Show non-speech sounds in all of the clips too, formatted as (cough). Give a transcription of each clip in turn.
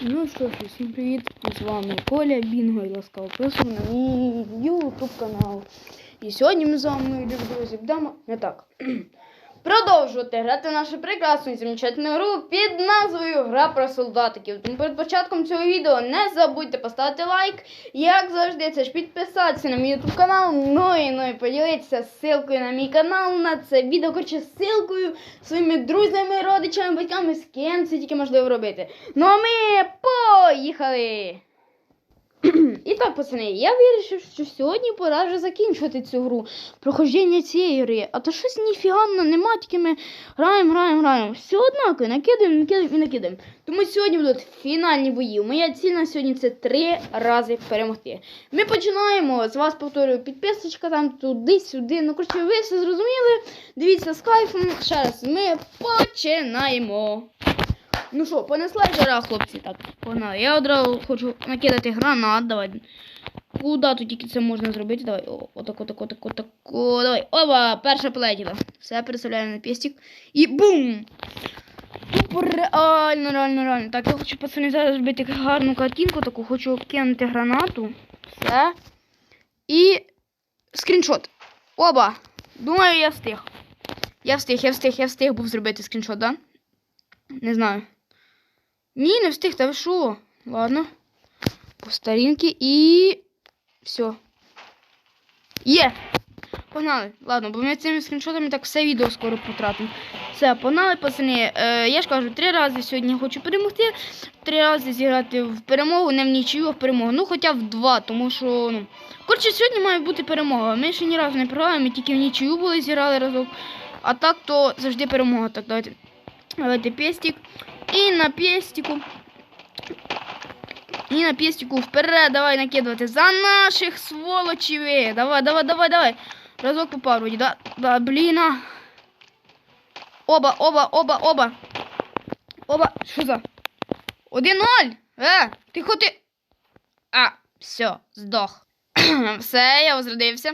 Ну що ж, всім привіт! З вами Коля Бінго і ласкаво прошу на YouTube канал. І сьогодні ми з вами, любі друзі, будемо не так. Продовжувати грати нашу прекрасну і замечательну гру під назвою Гра про солдатиків. Тому перед початком цього відео не забудьте поставити лайк. Як завжди, це ж підписатися на мій YouTube канал. Ну і ну і поділитися ссылкою на мій канал на це відео, коротше, ссылкою своїми друзями, родичами, батьками, з ким це тільки можливо робити. Ну а ми поїхали! І так, пацани, я вирішив, що сьогодні пора вже закінчувати цю гру, проходження цієї гри. А то щось ніфіга нема, тільки ми граємо, граємо, граємо. Все однаково, накидаємо, накидаємо і накидаємо. Тому сьогодні будуть фінальні бої. Моя ціль на сьогодні це три рази перемогти. Ми починаємо. З вас повторюю, підписочка там туди-сюди. Ну, коротше, ви все зрозуміли. Дивіться з кайфом. Ще раз, ми починаємо. Ну що, понесла жара, хлопці. Так, погнали. Я одразу хочу накидати гранат. Давай. Куда тут тільки це можна зробити? Давай. О, отак, отак, отак, отак. О, давай. Оба, перша полетіла. Все, переставляємо на пістик. І бум! Реально, реально, реально. Так, я хочу, пацани, зараз зробити гарну картинку, таку хочу кинути гранату. Все. І скріншот. Оба. Думаю, я встиг. Я встиг, я встиг, я встиг був зробити скріншот, да? Не знаю. Ні, не встиг, та ви? Ладно. По старінки і. Все. Є! Погнали. Ладно, бо ми цими скріншотами так все відео скоро потратимо. Все, погнали, пацани. Е, я ж кажу, три рази сьогодні хочу перемогти. Три рази зіграти в перемогу, не в нічию, а в перемогу. Ну, хоча в два, тому що. ну. Коротше, сьогодні має бути перемога. Ми ще ні разу не програли, ми тільки в нічию були, зіграли разом. А так то завжди перемога. Так, давайте. Давайте пестик. І на пестику. І на пестику вперед. Давай накидувати. За наших сволочів. е. Давай, давай, давай, давай. Разок попав вроді, да? Да, блін. а. Оба, оба, оба, оба. Оба. Що за? Один ноль. Е, ти. А, все, здох. (clears throat) все, я возродився.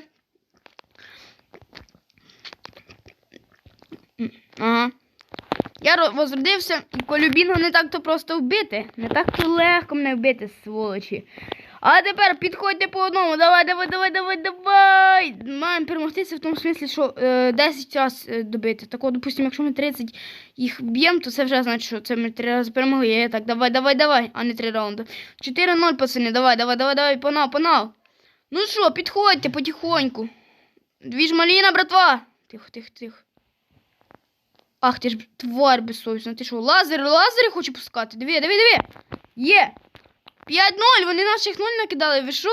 Ага. Я ро- возродився, і колюбінгу не так то просто вбити. Не так то легко мене вбити, сволочі. А тепер підходьте по одному. Давай, давай, давай, давай, давай. Маємо перемогтися в тому смислі, що е, 10 разів е, добити. Так, от, допустимо, якщо ми 30 їх б'ємо, то це вже значить, що це ми 3 рази перемогли. Я так, давай, давай, давай, а не 3 раунди. 4-0, пацани, давай, давай, давай, давай, панав, панав. Ну що, підходьте потихоньку. Дві ж маліна, братва. Тихо, тихо, тихо. Ах, ти ж тварь безсовісна. Ти що, лазер, лазери хоче пускати? Диви, диви, диви. Є. 5-0, вони наших 0 накидали. Ви що?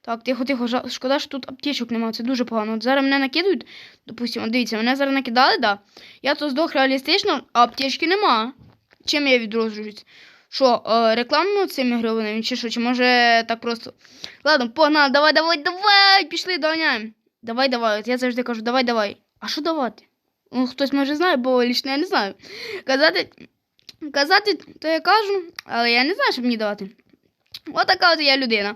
Так, тихо, тихо, шкода, що тут аптечок немає. Це дуже погано. От зараз мене накидують. Допустимо, дивіться, мене зараз накидали, да. Я то здох реалістично, а аптечки нема. Чим я відроджуюсь? Що, е, рекламно цими гривнами, чи що? Чи може так просто. Ладно, погнали, давай, давай, давай! Пішли, доганяємо. Давай, давай. От я завжди кажу, давай, давай. А що давати? Ну, хтось може знає, бо лічно я не знаю. Казати, казати, то я кажу, але я не знаю, що мені давати. Отака от я людина.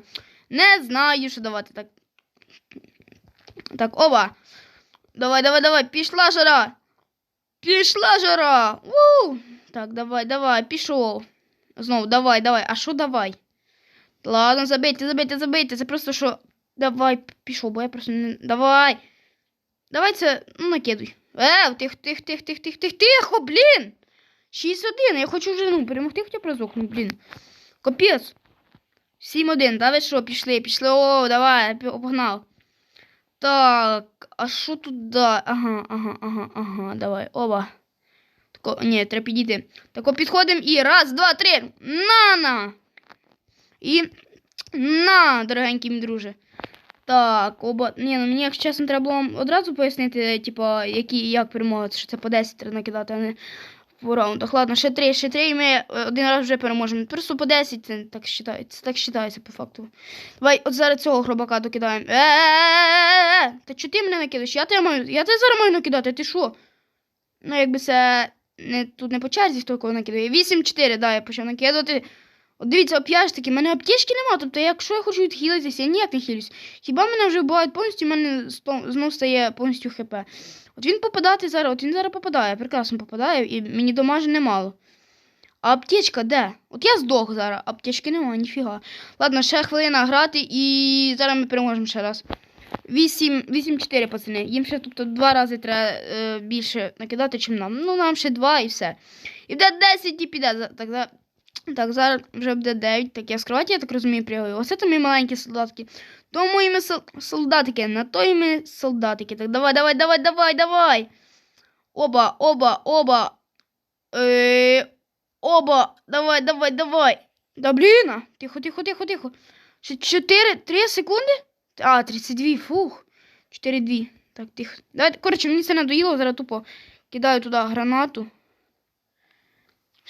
Не знаю, що давати. Так, так оба. Давай, давай, давай, пішла жара. Пішла жара. У! Так, давай, давай, пішов. Знову, давай, давай. А що давай? Ладно, забийте, забийте, забийте. Це просто що. Давай, пішов, бо я просто не. Давай. Давай це, ну, накидуй. Е, тих, тих, тих, тих, тих, тих, тихо, блін. 6-1, я хочу вже, ну, перемогти хоча б разок, ну, блін. Капець. 7-1, да ви що, пішли, пішли, о, давай, погнав. Так, а що тут, да? Ага, ага, ага, ага, давай, оба. Тако, ні, треба підійти. Тако підходимо і раз, два, три, на, на. І на, дорогенький мій друже. Так, оба. Ні, ну мені, якщо чесно, треба було одразу пояснити, типа, які, і як перемога, що це по 10 треба накидати, а не по раундах. Ладно, ще 3, ще 3, і ми е, один раз вже переможемо. Просто по 10 це так вважається, так вважається по факту. Давай, от зараз цього хробака докидаємо. Е-е-е! Та чого ти мене накидаєш? Я тебе маю, я тебе зараз маю накидати, ти що? Ну, якби це не, тут не по черзі, хто кого накидає. 8-4, да, я почав накидати. От дивіться, оп'яж таки, в мене аптечки нема, тобто якщо я хочу відхилитися, я ніяк не хилюсь. Хіба мене вже вбивають повністю, в мене знов стає повністю хп. От він попадати зараз, от він зараз попадає, прекрасно попадає, і мені домаже немало. А аптечка де? От я здох зараз, аптечки немає, ніфіга. Ладно, ще хвилина грати і зараз ми переможемо ще раз. 8, 8-4, пацани. Їм ще тобто два рази треба е, більше накидати, чим нам. Ну, нам ще два і все. І буде 10 і піде. Так, за- так зараз вже буде 9. Так я з кроваті, я так розумію, пригаю. Оце то мої маленькі солдатки. То мої сол- солдатики, на то і ми солдатики. Так, давай, давай, давай, давай, давай. Оба, оба, оба. Е, оба. Давай, давай, давай. Да блін. Тихо, тихо, тихо, тихо. Ще 4, 3 секунди? А, 32, фух. 4-2. Так, тихо. Давайте, коротше, мені це надоїло, зараз тупо кидаю туди гранату.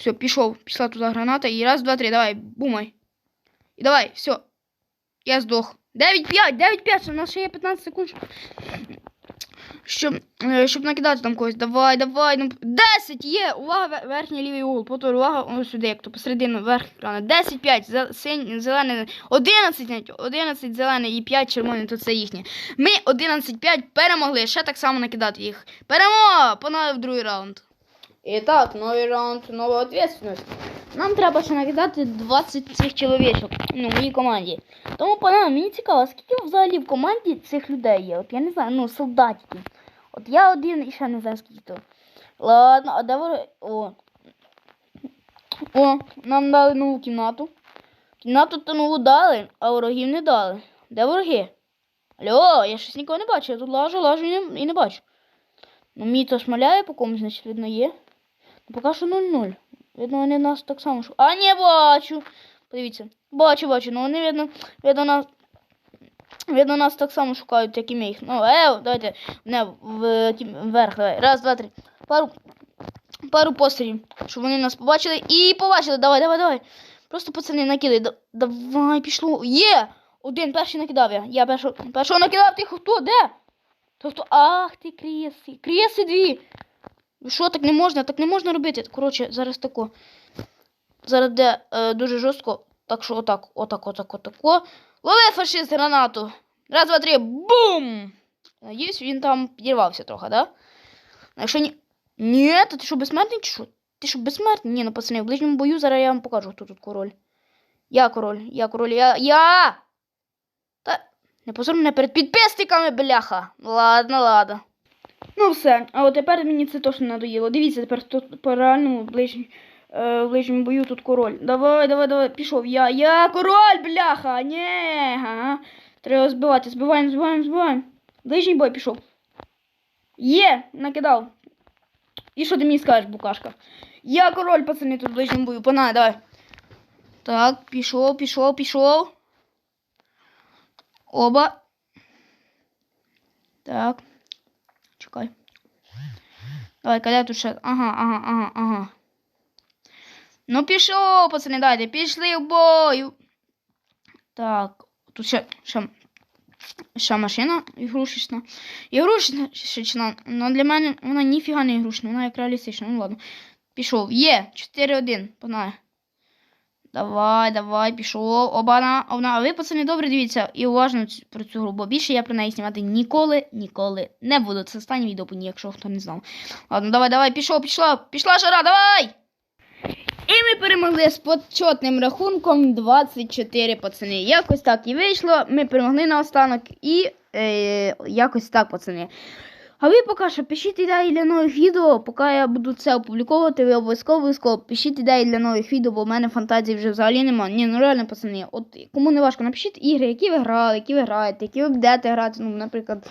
Все, пішов. Пішла туди граната. І раз, два, три, давай, бумай. І давай, все. Я здох. 9-5, 9-5, у нас ще є 15 секунд. щоб- Щоб, е, накидати там когось. Давай, давай. Ну, 10 є! Увага, верхній лівий угол. Повтор, увага, ось сюди, як то посередину верх екрана. 10, 5, зе- синь, зелений, 11, 11 зелений і 5 червоний, то це їхнє. Ми 11-5 перемогли. Ще так само накидати їх. Перемога! Погнали другий раунд. І так, новий раунд, нова відповідальність. Нам треба ще накидати 20 цих чоловічок, ну, в моїй команді. Тому, пане, мені цікаво, скільки взагалі в команді цих людей є? От я не знаю, ну, солдатиків. От я один і ще не знаю, скільки то. Ладно, а де вороги? О. О, нам дали нову кімнату. Кімнату то нову дали, а ворогів не дали. Де вороги? Алло, я щось нікого не бачу. Я тут лажу, лажу і не, і не бачу. Ну, мій то шмаляє по комусь, значить, видно, є. Поки що 0-0. Видно, вони нас так само. А, не бачу. Подивіться. Бачу, бачу, ну вони видно, видно нас. Видно, нас так само шукають, як і ми їх. Ну, е, давайте не в, вверх. Давай. Раз, два, три. Пару, пару пострілів, щоб вони нас побачили. І побачили. Давай, давай, давай. Просто пацани накидай. Да- Давай, пішло. Є! Один перший накидав я. Я першого, першого накидав. Ти хто? Де? То хто? Ах ти креси. Креси дві. Що так не можна? Так не можна робити. Коротше, зараз тако. Зараз де е, дуже жорстко. Так що отак, отак, отак, отако. Лови фашист гранату. Раз, два, три. Бум! Надіюсь, він там підірвався трохи, да? Якщо ні. Ні, то ти що безсмертний чи що? Ти що безсмертний? Ні, ну пацани, в ближньому бою зараз я вам покажу, хто тут король. Я король, я король, я. Я! Та не позор мене перед підписниками, бляха. Ладно, ладно. Ну все, а от тепер мені це точно надоїло. Дивіться, тепер тут по реальному ближньому, е, ближньому бою тут король. Давай, давай, давай, пішов. Я, я король, бляха! Ні, ага. Треба збивати, збиваємо, збиваємо, збиваємо. Ближній бой пішов. Є, накидав. І що ти мені скажеш, букашка? Я король, пацани, тут в ближньому бою. Пана, давай. Так, пішов, пішов, пішов. Оба. Так. Чекай. Давай, коли тут ще. Ага, ага, ага, ага. Ну, пішов, пацани, дайте, пішли в бою. Так, тут ще, ще, ще машина ігрушечна. Ігрушечна, але для мене вона ніфіга не ігрушна, вона як реалістична. Ну ладно. Пішов. Є, 4-1, погнали. Давай, давай, пішов. Обана, обана. А ви, пацани, добре дивіться і уважно про цю гру, бо більше я про неї знімати ніколи, ніколи не буду. Це останнє відео, по ній, якщо хто не знав. Ладно, давай, давай, пішов, пішла, пішла жара, давай! І ми перемогли з почетним рахунком 24 пацани. Якось так і вийшло. Ми перемогли на останок і е, якось так, пацани. А ви поки що пишіть ідеї для нових відео, поки я буду це опубліковувати, ви обов'язково пишіть ідеї для нових відео, бо в мене фантазії вже взагалі нема. Ні, ну реально, пацани, от кому не важко, напишіть ігри, які ви грали, які ви граєте, які ви будете грати. Ну, наприклад,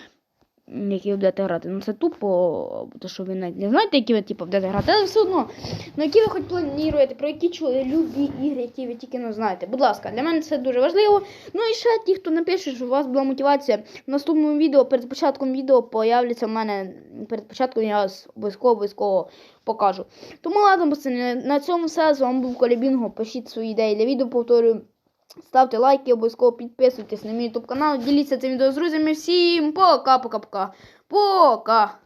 які ви будете грати. Ну це тупо, то що ви навіть не знаєте, які ви типу, будете грати, але все одно. Ну, які ви хоч плануєте, про які чули любі ігри, які ви тільки не знаєте. Будь ласка, для мене це дуже важливо. Ну і ще ті, хто напише, що у вас була мотивація. В наступному відео, перед початком відео, появляться в мене перед початком, я вас обов'язково обов'язково покажу. Тому ладно, пацани, на цьому все. З вами був Колібінго. Пишіть свої ідеї для відео, повторюю. Ставте лайки, обов'язково підписуйтесь на мій ютуб канал, діліться цим відео з друзями. Всім пока-пока-пока. Пока!